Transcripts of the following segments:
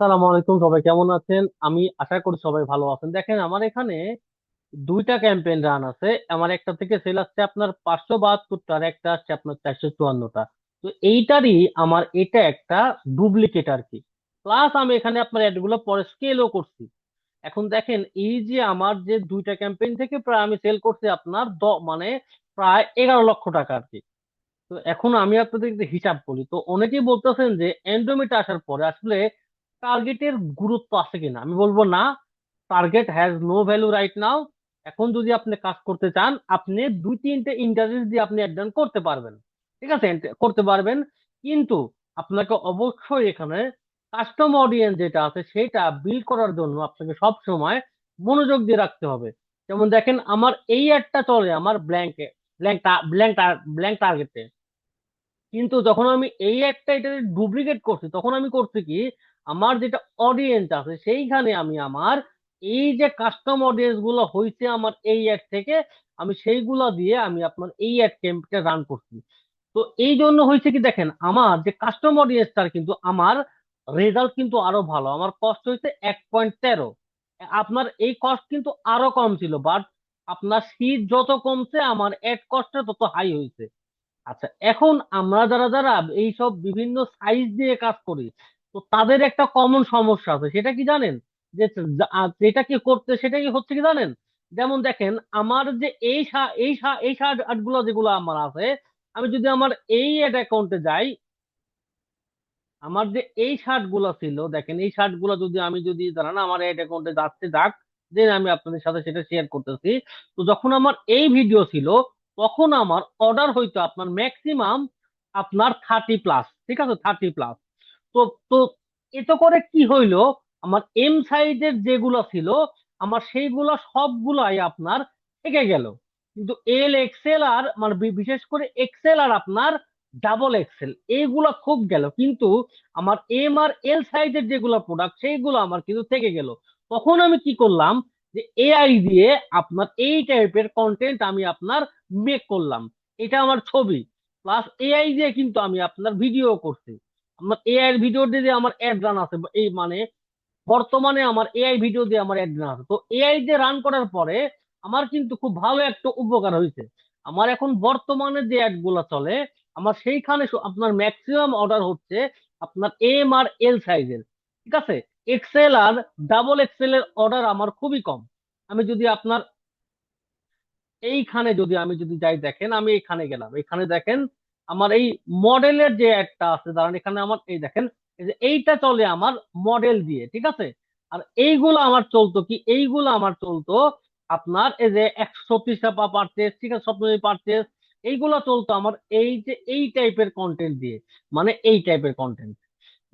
আসসালামু আলাইকুম, সবাই কেমন আছেন? আমি আশা করি সবাই ভালো আছেন। দেখেন, আমার এখানে দুইটা ক্যাম্পেইন রান আছে। আমার একটা থেকে সেল আসছে আপনার পাঁচশো বাহাত্তরটা, আর একটা আসছে আপনার চারশো চুয়ান্নটা। তো এইটারই আমার, এটা একটা ডুপ্লিকেট আর কি। প্লাস আমি এখানে আপনার অ্যাডগুলো পরে স্কেলও করছি। এখন দেখেন, এই যে আমার যে দুইটা ক্যাম্পেইন থেকে প্রায় আমি সেল করছি আপনার দ মানে প্রায় এগারো লক্ষ টাকা আর কি। তো এখন আমি আপনাদের হিসাব করি তো অনেকেই বলতেছেন যে এন্ডোমিটা আসার পরে আসলে টার্গেটের গুরুত্ব আছে কিনা? আমি বলব না target has no value right now এখন যদি আপনি কাজ করতে চান, আপনি দুই তিনটে ইন্টারেস্ট দিয়ে আপনি অ্যাড করতে পারবেন। ঠিক আছে? করতে পারবেন। কিন্তু আপনাকে অবশ্যই এখানে কাস্টম অডিয়েন্স যেটা আছে, সেটা বিল্ড করার জন্য আপনাকে সব সময় মনোযোগ দিয়ে রাখতে হবে। যেমন দেখেন, আমার এই অ্যাডটা চলে আমার ব্ল্যাঙ্কে ব্ল্যাঙ্ক ব্ল্যাঙ্ক ব্ল্যাঙ্ক টার্গেটে কিন্তু যখন আমি এই একটা এটা ডুপ্লিকেট করছি, তখন আমি করছি কি? আমার যেটা অডিয়েন্স আছে, সেইখানে আমি আমার এই যে কাস্টম অডিয়েন্সগুলো হয়েছে আমার এই অ্যাড থেকে, আমি সেইগুলা দিয়ে আমি আপনার এই অ্যাড ক্যাম্পটা রান করছি। তো এই জন্য হয়েছে কি দেখেন, আমার যে কাস্টম অডিয়েন্সটার কিন্তু আমার রেজাল্ট কিন্তু আরও ভালো। আমার কস্ট হয়েছে এক পয়েন্ট তেরো। আপনার এই কস্ট কিন্তু আরও কম ছিল বাট আপনার শীত যত কমছে, আমার এড কস্টটা তত হাই হয়েছে আচ্ছা এখন আমরা যারা যারা এইসব বিভিন্ন সাইজ দিয়ে কাজ করি তো তাদের একটা কমন সমস্যা আছে, সেটা কি জানেন? যে যেটা কি করতে, সেটা কি হচ্ছে কি জানেন? যেমন দেখেন, আমার যে এই এই এই শার্টগুলো যেগুলো আমার আছে, আমি যদি আমার এই অ্যাড অ্যাকাউন্টে যাই, আমার যে এই শার্টগুলো ছিল, দেখেন, এই শার্টগুলো যদি আমি যদি দাঁড়ান আমার অ্যাড অ্যাকাউন্টে যাচ্ছে যাক দেন আমি আপনাদের সাথে সেটা শেয়ার করতেছি। তো যখন আমার এই ভিডিও ছিল, তখন আমার অর্ডার হইতো আপনার ম্যাক্সিমাম আপনার থার্টি প্লাস ঠিক আছে? থার্টি প্লাস তো তো এতে করে কি হইল? আমার এম সাইজের যেগুলো ছিল, আমার সেইগুলো সবগুলাই আপনার থেকে গেল। কিন্তু এল এক্সেল আর মানে বিশেষ করে এক্সেল আর আপনার ডাবল এক্সেল এইগুলা খুব গেল। কিন্তু আমার এম আর এল সাইজের যেগুলো প্রোডাক্ট সেইগুলো আমার কিন্তু থেকে গেল। তখন আমি কি করলাম যে এআই দিয়ে আপনার এই টাইপের কন্টেন্ট আমি আপনার মেক করলাম। এটা আমার ছবি। প্লাস এআই দিয়ে কিন্তু আমি আপনার ভিডিও করছি। আমার এআই ভিডিও দিয়ে আমার অ্যাড রান আছে, এই মানে বর্তমানে আমার এআই ভিডিও দিয়ে আমার অ্যাড রান আছে। তো এআই দিয়ে রান করার পরে আমার কিন্তু খুব ভালো একটা উপকার হয়েছে। আমার এখন বর্তমানে যে অ্যাডগুলা চলে, আমার সেইখানে আপনার ম্যাক্সিমাম অর্ডার হচ্ছে আপনার এম আর এল সাইজের ঠিক আছে? এক্সেল আর ডাবল এক্সেল এর অর্ডার আমার খুবই কম। আমি যদি আপনার এইখানে যদি আমি যদি যাই দেখেন, আমি এখানে গেলাম। এখানে দেখেন আমার এই মডেলের যে একটা আছে, দাঁড়ান, এখানে আমার, এই দেখেন, এই যে এইটা চলে আমার মডেল দিয়ে, ঠিক আছে? আর এইগুলো আমার চলতো কি? এইগুলো আমার চলতো আপনার এই যে একশো টাকা পারচেস, ঠিক আছে সপ্তাহে পারচেস, এইগুলো চলতো আমার এই যে এই টাইপের কন্টেন্ট দিয়ে মানে এই টাইপের কন্টেন্ট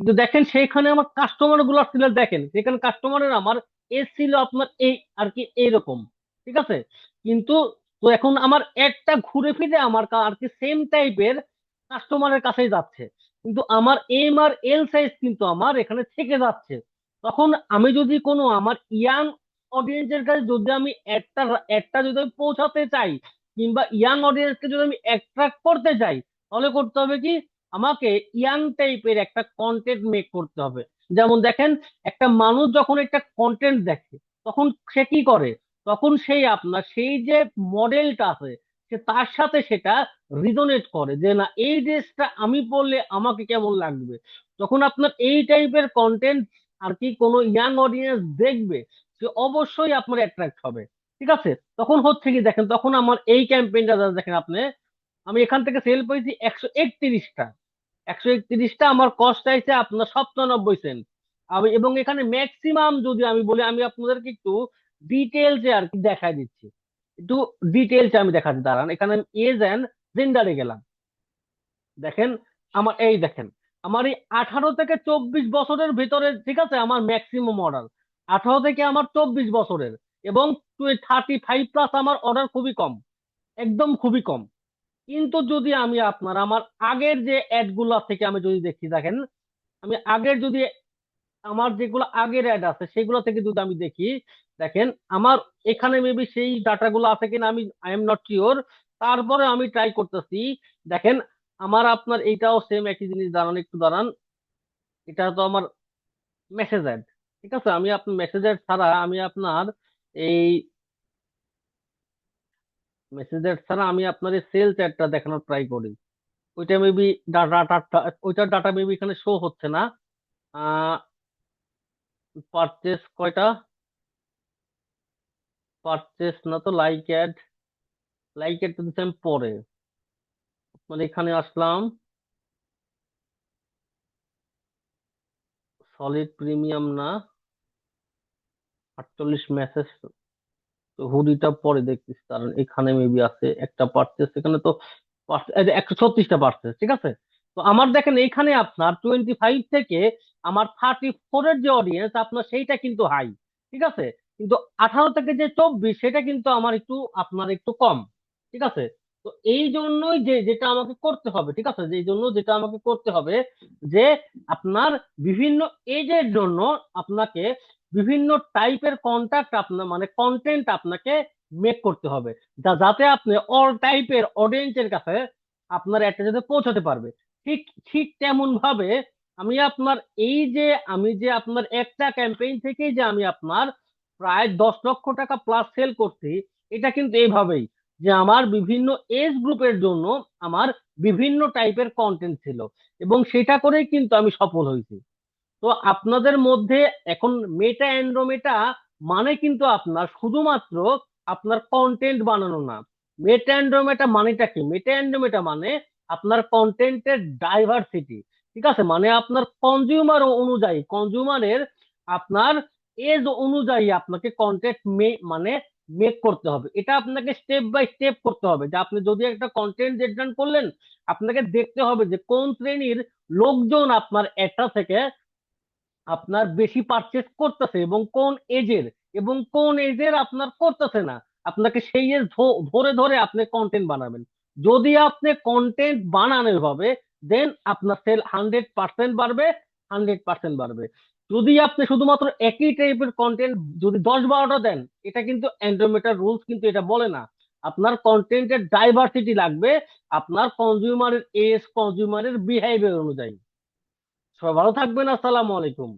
কিন্তু দেখেন, সেইখানে আমার কাস্টমারগুলো ছিল দেখেন সেখানে কাস্টমারের আমার এ ছিল আপনার এই, আর কি, এইরকম, ঠিক আছে? কিন্তু তো এখন আমার একটা ঘুরে ফিরে আমার আর কি সেম টাইপের কাস্টমারের কাছেই যাচ্ছে। কিন্তু আমার এম আর এল সাইজ কিন্তু আমার এখানে থেকে যাচ্ছে। তখন আমি যদি কোনো আমার ইয়াং অডিয়েন্সের কাছে যদি আমি একটা একটা যদি আমি পৌঁছাতে চাই কিংবা ইয়াং অডিয়েন্সকে যদি আমি অ্যাট্রাক্ট করতে চাই, তাহলে করতে হবে কি? আমাকে ইয়াং টাইপের একটা কন্টেন্ট মেক করতে হবে। যেমন দেখেন, একটা মানুষ যখন একটা কন্টেন্ট দেখে, তখন সে কি করে? তখন সেই আপনার, সেই যে মডেলটা আছে, সে তার সাথে সেটা রিজোনেট করে যে, না, এই ড্রেসটা আমি পরলে আমাকে কেমন লাগবে? যখন আপনার এই টাইপের কন্টেন্ট আর কি কোনো ইয়াং অডিয়েন্স দেখবে, সে অবশ্যই আপনার অ্যাট্রাক্ট হবে। ঠিক আছে? তখন হচ্ছে কি দেখেন, তখন আমার এই ক্যাম্পেইনটা দেখেন আপনি, আমি এখান থেকে সেল পেয়েছি একশো একত্রিশটা। একশো একত্রিশটা আমার কস্ট আইছে আপনার সপ্তানব্বই সেন্ট আমি, এবং এখানে ম্যাক্সিমাম যদি আমি বলি, আমি আপনাদেরকে একটু ডিটেলসে আর কি দেখাই দিচ্ছি। একটু ডিটেলসে আমি দেখাচ্ছি, দাঁড়ান। এখানে আমি এজ অ্যান্ড জেন্ডারে গেলাম। দেখেন, আমার, এই দেখেন, আমার এই আঠারো থেকে চব্বিশ বছরের ভিতরে ঠিক আছে, আমার ম্যাক্সিমাম অর্ডার আঠারো থেকে আমার চব্বিশ বছরের, এবং থার্টি ফাইভ প্লাস আমার অর্ডার খুবই কম, একদম খুবই কম। কিন্তু যদি আমি আপনার, আমার আগের যে অ্যাডগুলা থেকে আমি যদি দেখি, দেখেন, আমি আগের যদি, আমার যেগুলো আগের অ্যাড আছে, সেগুলো থেকে যদি আমি দেখি দেখেন, আমার এখানে মেবি সেই ডাটাগুলো আছে কিনা আমি আই এম নট শিওর তারপরে আমি ট্রাই করতেছি। দেখেন, আমার আপনার এইটাও সেম একই জিনিস, দাঁড়ান একটু দাঁড়ান। এটা তো আমার মেসেজ অ্যাড ঠিক আছে? আমি আপনার মেসেজ অ্যাড ছাড়া আমি আপনার এই মেসেজ অ্যাড ছাড়া আমি আপনার এই সেলস অ্যাডটা দেখানোর ট্রাই করি। ওইটা মেবি ডাটা ওইটার ডাটা মেবি এখানে শো হচ্ছে না। পারচেস কয়টা? পারচেস না তো লাইক অ্যাড লাইক অ্যাড দিচ্ছি আমি পরে। মানে এখানে আসলাম। সলিড প্রিমিয়াম না। আটচল্লিশ মেসেজ তো হুডিটা পরে দেখতেছি, কারণ এখানে মেবি আছে একটা পারচেস এখানে তো একশো ছত্রিশটা পারচেস ঠিক আছে? তো আমার দেখেন এইখানে আপনার টোয়েন্টি ফাইভ থেকে আমার থার্টি ফোর এর যে অডিয়েন্স আপনার সেইটা কিন্তু হাই ঠিক আছে? কিন্তু আঠারো থেকে যে চব্বিশ, সেটা কিন্তু আমার একটু, আপনার একটু কম, ঠিক আছে? তো এই জন্যই যে, যেটা আমাকে করতে হবে, ঠিক আছে? যে জন্য যেটা আমাকে করতে হবে যে, আপনার বিভিন্ন এজের জন্য আপনাকে বিভিন্ন টাইপের কন্টাক্ট আপনার মানে কন্টেন্ট আপনাকে মেক করতে হবে। যা, যাতে আপনি অল টাইপের অডিয়েন্সের কাছে আপনার একটা যাতে পৌঁছাতে পারবে। ঠিক ঠিক তেমন ভাবে আমি আপনার এই যে, আমি যে আপনার একটা ক্যাম্পেইন থেকেই যে আমি আপনার প্রায় দশ লক্ষ টাকা প্লাস সেল করছি। এটা কিন্তু এইভাবেই যে আমার বিভিন্ন এজ গ্রুপের জন্য আমার বিভিন্ন টাইপের কন্টেন্ট ছিল এবং সেটা করেই কিন্তু আমি সফল হয়েছি। তো আপনাদের মধ্যে এখন মেটা অ্যান্ড্রোমেটা মানে কিন্তু আপনার শুধুমাত্র আপনার কন্টেন্ট বানানো না। মেটা অ্যান্ড্রোমেটা মানেটা কি? মেটা অ্যান্ড্রোমেটা মানে আপনার কন্টেন্টের ডাইভার্সিটি ঠিক আছে? মানে আপনার কনজিউমার অনুযায়ী কনজিউমারের আপনার এজ অনুযায়ী আপনাকে কন্টেন্ট মে মানে মেক করতে হবে। এটা আপনাকে স্টেপ বাই স্টেপ করতে হবে। যে আপনি যদি একটা কন্টেন্ট জেনারেট করলেন, আপনাকে দেখতে হবে যে কোন শ্রেণির লোকজন আপনার এটা থেকে আপনার বেশি পারচেস করতেছে এবং কোন এজের এবং কোন এজের আপনার করতেছে না। আপনাকে সেই এজ ধরে ধরে আপনি কন্টেন্ট বানাবেন। যদি আপনি কন্টেন্ট বানান এভাবে দেন আপনার সেল হান্ড্রেড পার্সেন্ট বাড়বে হান্ড্রেড পার্সেন্ট বাড়বে। যদি আপনি শুধুমাত্র একই টাইপের কন্টেন্ট যদি দশ বারোটা দেন, এটা কিন্তু অ্যান্ড্রোমিটার রুলস কিন্তু এটা বলে না। আপনার কন্টেন্টের ডাইভার্সিটি লাগবে, আপনার কনজিউমারের এজ কনজিউমারের বিহেভিয়ার অনুযায়ী। সবাই ভালো থাকবেন, আসসালামু আলাইকুম।